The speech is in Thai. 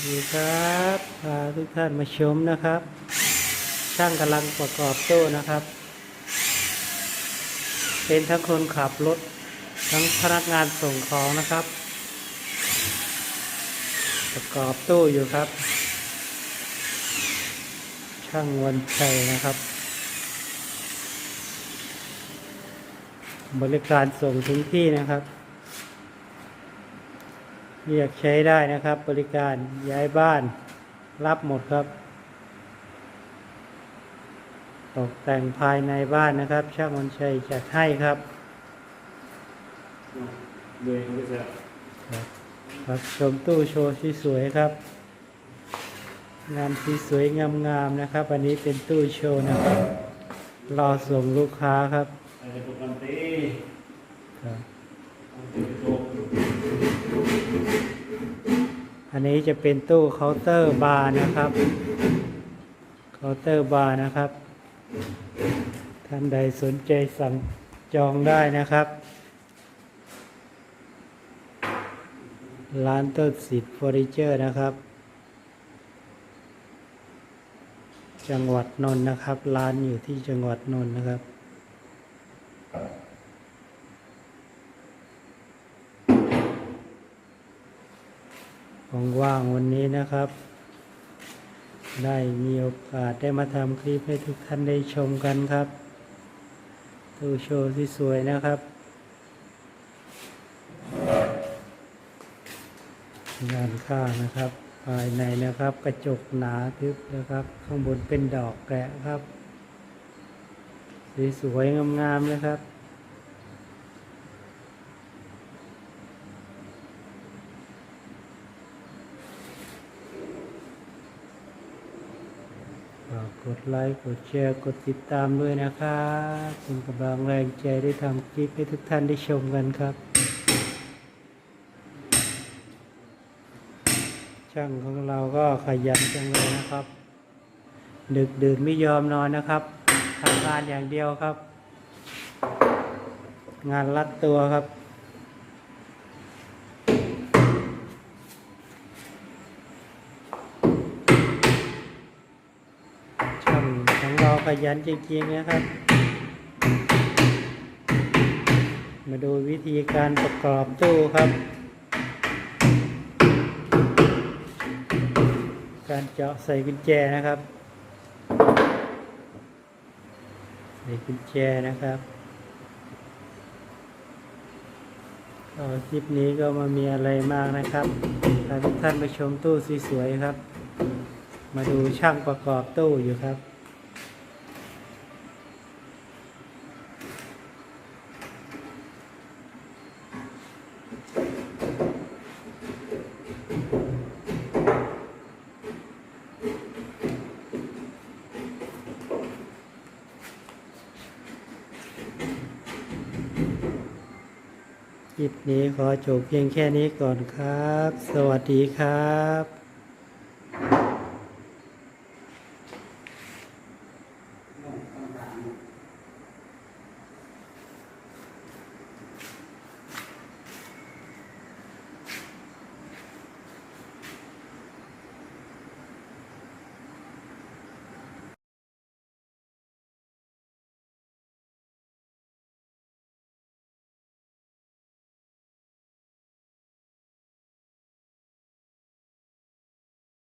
ดีครับพาทุกท่านมาชมนะครับ ช่างกำลังประกอบตู้นะครับ เป็นทั้งคนขับรถ ทั้งพนักงานส่งของนะครับ ประกอบตู้อยู่ครับ ช่างวันชัยนะครับ บริการส่งถึงที่นะครับ เรียกใช้ได้นะครับ บริการย้ายบ้านรับหมดครับ ตกแต่งภายในบ้านนะครับช่างวันชัยจัดให้ครับเลยเขาจะครับครับชมตู้โชว์ที่สวยครับ งานที่สวยงามๆนะครับ อันนี้เป็นตู้โชว์นะครับ รอส่งลูกค้าครับอะไรปกติครับ โชว์ อั นนี้จะเป็นตู้เคาน์เตอร์บาร์นะครับ เคาน์เตอร์บาร์นะครับ ท่านใดสนใจสั่งจองได้นะครับ ร้านต้นสิทธิ์เฟอร์นิเจอร์นะครับ จังหวัดนนท์นะครับ ร้านอยู่ที่จังหวัดนนท์นะครับ ว่างวันนี้นะครับ ได้มีโอกาสได้มาทำคลิปให้ทุกท่านได้ชมกันครับตู้โชว์ที่สวยนะครับงานข้างนะครับ ภายในนะครับ กระจกหนาทึบนะครับ ข้างบนเป็นดอกแกะครับสีสวยๆงามๆนะครับ กดไลค์กดแชร์กดติดตามด้วยนะครับเป็นกำลังแรงใจได้ทำคลิปให้ทุกท่านได้ชมกันครับ ช่างของเราก็ขยันจังเลยนะครับ ดึกดื่นไม่ยอมนอนนะครับทำงานอย่างเดียวครับ งานรัดตัวครับ ขยันจริงๆนะครับ มาดูวิธีการประกอบตู้ครับ การเจาะใส่กุญแจนะครับ ใส่กุญแจนะครับก็คลิปนี้ก็มามีอะไรมากนะครับพาทุกท่านไปชมตู้สวยๆครับ มาดูช่างประกอบตู้อยู่ครับ ลิปนี้ขอจบเพียงแค่นี้ก่อนครับ สวัสดีครับ